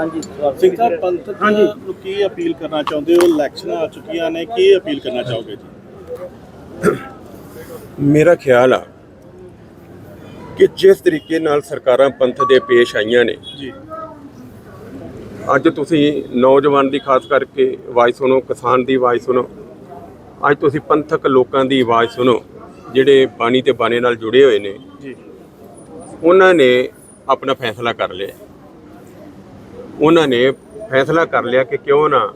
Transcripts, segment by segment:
ਹਾਂਜੀ। ਸਿੰਘ ਸਾਹਿਬ ਪੰਥਕ ਨੂੰ ਕੀ ਅਪੀਲ ਕਰਨਾ ਚਾਹੁੰਦੇ ਹੋ? ਇਲੈਕਸ਼ਨਾਂ ਆ ਚੁੱਕੀਆਂ ਨੇ ਕੀ ਅਪੀਲ ਕਰਨਾ ਚਾਹੋਗੇ ਜੀ? ਮੇਰਾ ਖਿਆਲ ਆ ਕਿ ਜਿਸ ਤਰੀਕੇ ਨਾਲ ਸਰਕਾਰਾਂ ਪੰਥ ਦੇ ਪੇਸ਼ ਆਈਆਂ ਨੇ ਜੀ। ਅੱਜ ਤੁਸੀਂ ਨੌਜਵਾਨ ਦੀ ਖਾਸ ਕਰਕੇ ਆਵਾਜ਼ ਸੁਣੋ ਕਿਸਾਨ ਦੀ ਆਵਾਜ਼ ਸੁਣੋ ਅੱਜ ਤੁਸੀਂ ਪੰਥਕ ਲੋਕਾਂ ਦੀ ਆਵਾਜ਼ ਸੁਣੋ ਜਿਹੜੇ ਬਾਣੀ ਤੇ ਬਾਣੇ ਨਾਲ ਜੁੜੇ ਹੋਏ ਨੇ ਜੀ। ਉਹਨਾਂ ਨੇ ਆਪਣਾ ਫੈਸਲਾ ਕਰ ਲਿਆ। ਉਹਨਾਂ ਨੇ ਫੈਸਲਾ ਕਰ ਲਿਆ ਕਿ ਕਿਉਂ ਨਾ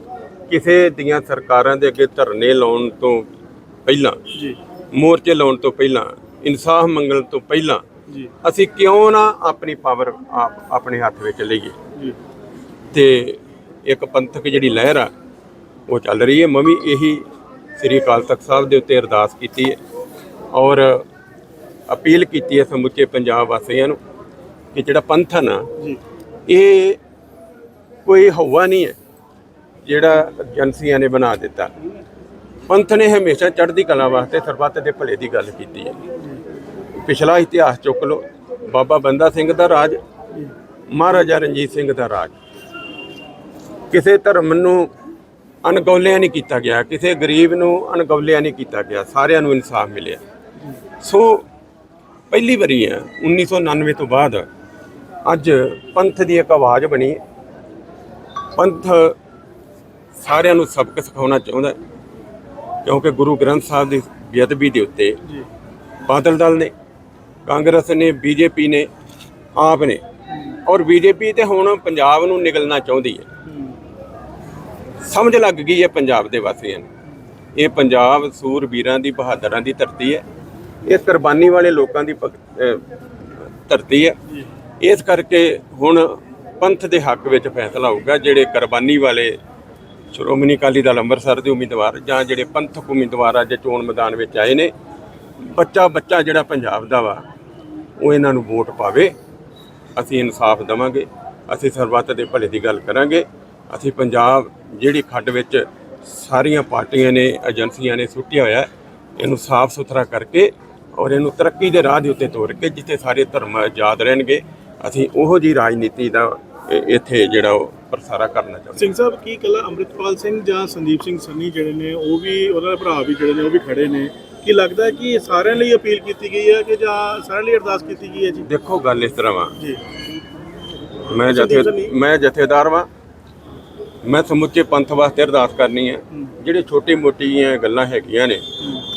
ਕਿਸੇ ਦੀਆਂ ਸਰਕਾਰਾਂ ਦੇ ਅੱਗੇ ਧਰਨੇ ਲਾਉਣ ਤੋਂ ਪਹਿਲਾਂ ਜੀ। ਮੋਰਚੇ ਲਾਉਣ ਤੋਂ ਪਹਿਲਾਂ ਇਨਸਾਫ ਮੰਗਣ ਤੋਂ ਪਹਿਲਾਂ ਜੀ। ਅਸੀਂ ਕਿਉਂ ਨਾ ਆਪਣੀ ਪਾਵਰ ਆਪ ਆਪਣੇ ਹੱਥ ਵਿੱਚ ਲਈਏ। ਜੀ। ਤੇ ਇੱਕ ਪੰਥਕ ਜਿਹੜੀ ਲਹਿਰ ਆ ਉਹ ਚੱਲ ਰਹੀ ਹੈ। ਮੈਂ ਵੀ ਇਹੀ ਸ੍ਰੀ ਅਕਾਲ ਤਖਤ ਸਾਹਿਬ ਦੇ ਉੱਤੇ ਅਰਦਾਸ ਕੀਤੀ ਹੈ ਔਰ ਅਪੀਲ ਕੀਤੀ ਹੈ ਸਮੁੱਚੇ ਪੰਜਾਬ ਵਾਸੀਆਂ ਨੂੰ ਕਿ ਜਿਹੜਾ ਪੰਥ ਨਾ ਜੀ। ਇਹ ਕੋਈ ਹਵਾ ਨਹੀਂ ਹੈ, ਜਿਹੜਾ ਏਜੰਸੀਆਂ ਨੇ ਬਣਾ ਦਿੱਤਾ। ਪੰਥ ਨੇ ਹਮੇਸ਼ਾ ਚੜ੍ਹਦੀ ਕਲਾ ਵਾਸਤੇ ਸਰਬੱਤ ਦੇ ਭਲੇ ਦੀ ਗੱਲ ਕੀਤੀ ਹੈ। ਪਿਛਲਾ ਇਤਿਹਾਸ ਚੁੱਕ ਲਓ, ਬਾਬਾ ਬੰਦਾ ਸਿੰਘ ਦਾ ਰਾਜ, ਮਹਾਰਾਜਾ ਰਣਜੀਤ ਸਿੰਘ ਦਾ ਰਾਜ। ਕਿਸੇ ਧਰਮ ਨੂੰ ਅਣਗੌਲਿਆ ਨਹੀਂ ਕੀਤਾ ਗਿਆ, ਕਿਸੇ ਗਰੀਬ ਨੂੰ ਅਣਗੌਲਿਆ ਨਹੀਂ ਕੀਤਾ ਗਿਆ, ਸਾਰਿਆਂ ਨੂੰ ਇਨਸਾਫ ਮਿਲਿਆ। ਸੋ ਪਹਿਲੀ ਵਾਰੀ ਹੈ 1999 ਤੋਂ ਬਾਅਦ ਅੱਜ ਪੰਥ ਦੀ ਇੱਕ ਆਵਾਜ਼ ਬਣੀ। ਪੰਥ ਸਾਰਿਆਂ ਨੂੰ ਸਬਕ ਸਿਖਾਉਣਾ ਚਾਹੁੰਦਾ। ਕਿਉਂਕਿ ਗੁਰੂ ਗ੍ਰੰਥ ਸਾਹਿਬ ਦੀ ਬੇਅਦਬੀ ਦੇ ਉੱਤੇ ਜੀ। ਬਾਦਲ ਦਲ ਨੇ ਕਾਂਗਰਸ ਨੇ ਬੀਜੇਪੀ ਨੇ ਆਪ ਨੇ ਔਰ ਬੀਜੇਪੀ ਤੇ ਹੁਣ ਪੰਜਾਬ ਨੂੰ ਨਿਗਲਣਾ ਚਾਹੁੰਦੀ ਹੈ। ਸਮਝ ਲੱਗ ਗਈ ਹੈ ਪੰਜਾਬ ਦੇ ਵਾਸੀਆਂ ਨੂੰ। ਇਹ ਪੰਜਾਬ ਸੂਰਬੀਰਾਂ ਦੀ ਬਹਾਦਰਾਂ ਦੀ ਧਰਤੀ ਹੈ। ਇਹ ਕੁਰਬਾਨੀ ਵਾਲੇ ਲੋਕਾਂ ਦੀ ਧਰਤੀ ਹੈ। ਇਸ ਕਰਕੇ ਹੁਣ ਪੰਥ ਦੇ ਹੱਕ ਵਿੱਚ ਫੈਸਲਾ ਹੋਊਗਾ, ਜਿਹੜੇ ਕੁਰਬਾਨੀ ਵਾਲੇ ਸ਼੍ਰੋਮਣੀ ਅਕਾਲੀ ਦਲ ਅੰਮ੍ਰਿਤਸਰ ਦੇ ਉਮੀਦਵਾਰ ਜਾਂ ਜਿਹੜੇ ਪੰਥਕ ਉਮੀਦਵਾਰ ਅੱਜ ਚੋਣ ਮੈਦਾਨ ਵਿੱਚ ਆਏ ਨੇ ਬੱਚਾ ਬੱਚਾ ਜਿਹੜਾ ਪੰਜਾਬ ਦਾ ਵਾ, ਉਹ ਇਹਨਾਂ ਨੂੰ ਵੋਟ ਪਾਵੇ, ਅਸੀਂ ਇਨਸਾਫ ਦਵਾਂਗੇ, ਅਸੀਂ ਸਰਬੱਤ ਦੇ ਭਲੇ ਦੀ ਗੱਲ ਕਰਾਂਗੇ, ਅਸੀਂ ਪੰਜਾਬ ਜਿਹੜੀ ਖੱਡ ਵਿੱਚ ਸਾਰੀਆਂ ਪਾਰਟੀਆਂ ਨੇ, ਏਜੰਸੀਆਂ ਨੇ ਸੁੱਟਿਆ ਹੋਇਆ, ਇਹਨੂੰ ਸਾਫ਼ ਸੁਥਰਾ ਕਰਕੇ ਔਰ ਇਹਨੂੰ ਤਰੱਕੀ ਦੇ ਰਾਹ ਦੇ ਉੱਤੇ ਤੋਰ ਕੇ ਜਿੱਥੇ ਸਾਰੇ ਧਰਮ ਆਜ਼ਾਦ ਰਹਿਣਗੇ ਅਸੀਂ ਉਹੋ ਜੀ ਰਾਜਨੀਤੀ ਦਾ ਇੱਥੇ ਜਿਹੜਾ ਉਹ ਪ੍ਰਸਾਰਾ ਕਰਨਾ ਚਾਹੁੰਦੇ ਸਿੰਘ ਸਾਹਿਬ ਕੀ ਕੱਲਾ ਅੰਮ੍ਰਿਤਪਾਲ ਸਿੰਘ ਜਾਂ ਸੰਦੀਪ ਸਿੰਘ ਸੰਨੀ ਜਿਹੜੇ ਨੇ ਉਹ ਵੀ ਉਹਨਾਂ ਦੇ ਭਰਾ ਵੀ ਜਿਹੜੇ ਨੇ ਉਹ ਵੀ ਖੜੇ ਨੇ। ਕੀ ਲੱਗਦਾ ਹੈ ਕਿ ਸਾਰਿਆਂ ਲਈ ਅਪੀਲ ਕੀਤੀ ਗਈ ਹੈ ਕਿ ਜਾਂ ਸਾਰਿਆਂ ਲਈ ਅਰਦਾਸ ਕੀਤੀ ਗਈ ਹੈ ਜੀ? ਦੇਖੋ ਗੱਲ ਇਸ ਤਰ੍ਹਾਂ ਵਾ। ਜੀ। ਮੈਂ ਜਥੇ ਮੈਂ ਜਥੇਦਾਰ ਵਾਂ। ਮੈਂ ਸਮੁੱਚੇ ਪੰਥ ਵਾਸਤੇ ਅਰਦਾਸ ਕਰਨੀ ਹੈ। ਜਿਹੜੇ ਛੋਟੀ ਮੋਟੀਆਂ ਗੱਲਾਂ ਹੈਗੀਆਂ ਨੇ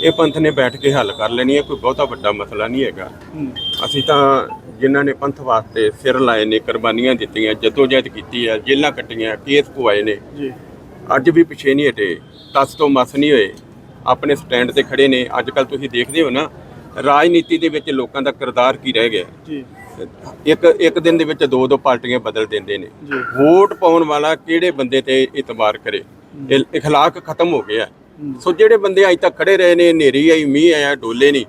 ਇਹ ਪੰਥ ਨੇ ਬੈਠ ਕੇ ਹੱਲ ਕਰ ਲੈਣੀ ਹੈ ਕੋਈ ਬਹੁਤਾ ਵੱਡਾ ਮਸਲਾ ਨਹੀਂ ਹੈਗਾ। ਅਸੀਂ ਤਾਂ ਜਿਨ੍ਹਾਂ ਨੇ ਪੰਥ ਵਾਸਤੇ ਸਿਰ ਲਾਏ ਨੇ ਕੁਰਬਾਨੀਆਂ ਦਿੱਤੀਆਂ ਜਦੋਜਹਿਦ ਕੀਤੀ ਹੈ ਜੇਲਾਂ ਕੱਟੀਆਂ ਕੇਸ ਪੁਆਏ ਨੇ। ਜੀ। ਅੱਜ ਵੀ ਪਿਛੇ ਨਹੀਂ ਹਟੇ ਤਸ ਤੋਂ ਮਸ ਨਹੀਂ ਹੋਏ ਆਪਣੇ ਸਟੈਂਡ ਤੇ ਖੜੇ ਨੇ। ਅੱਜ ਕੱਲ ਤੁਸੀਂ ਦੇਖਦੇ ਹੋ ਨਾ ਰਾਜਨੀਤੀ ਦੇ ਵਿੱਚ ਲੋਕਾਂ ਦਾ ਕਿਰਦਾਰ ਕੀ ਰਹਿ ਗਿਆ? ਜੀ। ਇੱਕ ਇੱਕ ਦਿਨ ਦੇ ਵਿੱਚ ਦੋ ਦੋ ਪਾਰਟੀਆਂ ਬਦਲ ਦਿੰਦੇ ਨੇ। ਵੋਟ ਪਾਉਣ ਵਾਲਾ ਕਿਹੜੇ ਬੰਦੇ ਤੇ ਇਤਬਾਰ ਕਰੇ? ਇਖਲਾਕ ਖਤਮ ਹੋ ਗਿਆ। ਸੋ ਜਿਹੜੇ ਬੰਦੇ ਅੱਜ ਤੱਕ ਖੜੇ ਰਹੇ ਨੇ ਹਨੇਰੀ ਆਈ ਮੀਂਹ ਆਇਆ ਡੋਲੇ ਨਹੀਂ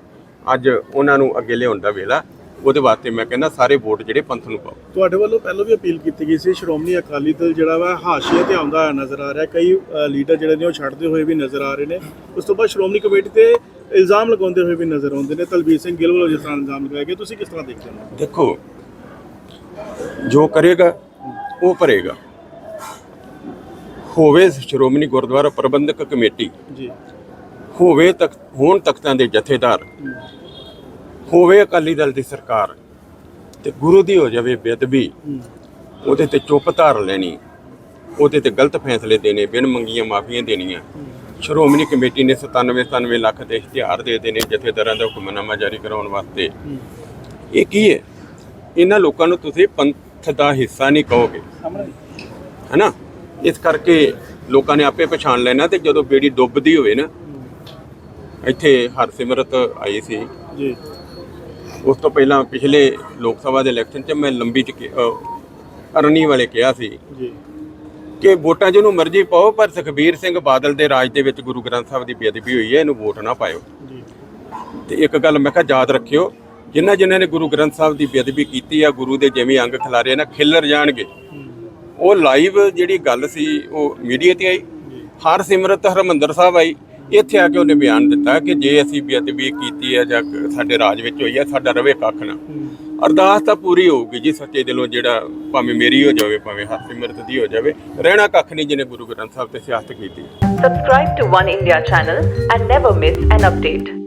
ਅੱਜ ਉਹਨਾਂ ਨੂੰ ਅੱਗੇ ਲਿਆਉਣ ਦਾ ਵੇਲਾ ਉਹਦੇ ਵਾਸਤੇ ਮੈਂ ਕਹਿੰਦਾ ਸਾਰੇ ਵੋਟ ਜਿਹੜੇ ਪੰਥ ਨੂੰ ਪਾਓ। ਤੁਹਾਡੇ ਵੱਲੋਂ ਪਹਿਲਾਂ ਵੀ ਅਪੀਲ ਕੀਤੀ ਗਈ ਸੀ ਸ਼੍ਰੋਮਣੀ ਅਕਾਲੀ ਦਲ ਜਿਹੜਾ ਵਾ ਹਾਸ਼ੀਏ ਤੇ ਆਉਂਦਾ ਹੋਇਆ ਨਜ਼ਰ ਆ ਰਿਹਾ। ਕਈ ਲੀਡਰ ਜਿਹੜੇ ਨੇ ਉਹ ਛੱਡਦੇ ਹੋਏ ਵੀ ਨਜ਼ਰ ਆ ਰਹੇ ਨੇ। ਉਸ ਤੋਂ ਬਾਅਦ ਸ਼੍ਰੋਮਣੀ ਕਮੇਟੀ ਤੇ ਇਲਜ਼ਾਮ ਲਗਾਉਂਦੇ ਹੋਏ ਵੀ ਨਜ਼ਰ ਆਉਂਦੇ ਨੇ। ਤਲਬੀਰ ਸਿੰਘ ਗਿੱਲ ਵੱਲੋਂ ਜਿਸ ਤਰ੍ਹਾਂ ਇਲਜ਼ਾਮ ਲਗਾਇਆ ਗਿਆ ਤੁਸੀਂ ਕਿਸ ਤਰ੍ਹਾਂ ਦੇਖਦੇ ਹੋ? ਦੇਖੋ ਜੋ ਕਰੇਗਾ ਉਹ ਭਰੇਗਾ। ਹੋਵੇ ਸ਼੍ਰੋਮਣੀ ਗੁਰਦੁਆਰਾ ਪ੍ਰਬੰਧਕ ਕਮੇਟੀ ਜੀ। ਹੋਵੇ ਤੱਕ ਹੋਣ ਤਖਤਾਂ ਦੇ ਜਥੇਦਾਰ ਹੋਵੇ ਅਕਾਲੀ ਦਲ ਦੀ ਸਰਕਾਰ ਤੇ ਗੁਰੂ ਦੀ ਹੋ ਜਾਵੇ ਬੇਅਦਬੀ ਉਹਦੇ ਤੇ ਚੁੱਪ ਧਾਰ ਲੈਣੀ ਉਹਦੇ ਤੇ ਗਲਤ ਫੈਸਲੇ ਦੇਣੇ ਬਿਨ ਮੰਗੀਆਂ ਮਾਫੀਆਂ ਦੇਣੀਆਂ। ਸ਼੍ਰੋਮਣੀ ਕਮੇਟੀ ਨੇ 97 97 ਲੱਖ ਦੇ ਇਸ਼ਤਿਹਾਰ ਦੇ ਦੇਣੇ ਜਥੇਦਾਰਾਂ ਦਾ ਹੁਕਮਨਾਮਾ ਜਾਰੀ ਕਰਾਉਣ ਵਾਸਤੇ। ਇਹ ਕੀ ਹੈ? ਇਹਨਾਂ ਲੋਕਾਂ ਨੂੰ ਤੁਸੀਂ ਪੰਥ ਦਾ ਹਿੱਸਾ ਨਹੀਂ ਕਹੋਗੇ। ਹੈਨਾ? ਇਸ ਕਰਕੇ ਲੋਕਾਂ ਨੇ ਆਪੇ ਪਛਾਣ ਲੈਣਾ ਤੇ ਜਦੋਂ ਬੇੜੀ ਡੁੱਬਦੀ ਹੋਵੇ ਨਾ ਇੱਥੇ ਹਰਸਿਮਰਤ ਆਈ ਸੀ। ਜੀ। ਉਸ ਤੋਂ ਪਹਿਲਾਂ ਪਿਛਲੇ ਲੋਕ ਸਭਾ ਦੇ ਇਲੈਕਸ਼ਨ 'ਚ ਮੈਂ ਲੰਬੀ ਚ ਅਰਨੀ ਵਾਲੇ ਕਿਹਾ ਸੀ ਜੀ। ਕਿ ਵੋਟਾਂ ਜਿਹਨੂੰ ਮਰਜ਼ੀ ਪਾਓ ਪਰ ਸੁਖਬੀਰ ਸਿੰਘ ਬਾਦਲ ਦੇ ਰਾਜ ਦੇ ਵਿੱਚ ਗੁਰੂ ਗ੍ਰੰਥ ਸਾਹਿਬ ਦੀ ਬੇਅਦਬੀ ਹੋਈ ਹੈ ਇਹਨੂੰ ਵੋਟ ਨਾ ਪਾਇਓ। ਜੀ। ਤੇ ਇੱਕ ਗੱਲ ਮੈਂ ਕਿਹਾ ਯਾਦ ਰੱਖਿਓ ਜਿਨ੍ਹਾਂ ਜਿਨ੍ਹਾਂ ਨੇ ਗੁਰੂ ਗ੍ਰੰਥ ਸਾਹਿਬ ਦੀ ਬੇਅਦਬੀ ਕੀਤੀ ਆ ਗੁਰੂ ਦੇ ਜਿਵੇਂ ਅੰਗ ਖਿਲਾਰੇ ਨਾ ਖਿੱਲਰ ਜਾਣਗੇ। ਉਹ ਲਾਈਵ ਜਿਹੜੀ ਗੱਲ ਸੀ ਉਹ ਮੀਡੀਆ ਤੇ ਆਈ। ਹਰ ਸਿਮਰਤ ਹਰਮੰਦਰ ਸਾਹਿਬ ਆਈ। ਇੱਥੇ ਆ ਕੇ ਉਹਨੇ ਬਿਆਨ ਦਿੱਤਾ ਕਿ ਜੇ ਅਸੀਂ ਬੇਅਦਬੀ ਕੀਤੀ ਹੈ ਜਾਂ ਸਾਡੇ ਰਾਜ ਵਿੱਚ ਹੋਈ ਹੈ ਸਾਡਾ ਰਵੇ ਕੱਖ ਨਾ। ਅਰਦਾਸ ਤਾਂ ਪੂਰੀ ਹੋਊਗੀ ਜੀ ਸੱਚੇ ਦਿਲੋਂ ਜਿਹੜਾ ਭਾਵੇਂ ਮੇਰੀ ਹੋ ਜਾਵੇ ਭਾਵੇਂ ਹਰਸਿਮਰਤ ਦੀ ਹੋ ਜਾਵੇ ਰਹਿਣਾ ਕੱਖ ਨਹੀਂ ਜਿਹਨੇ ਗੁਰੂ ਗ੍ਰੰਥ ਸਾਹਿਬ ਤੇ ਸਿਆਸਤ ਕੀਤੀ। Subscribe to One India channel and never miss an update.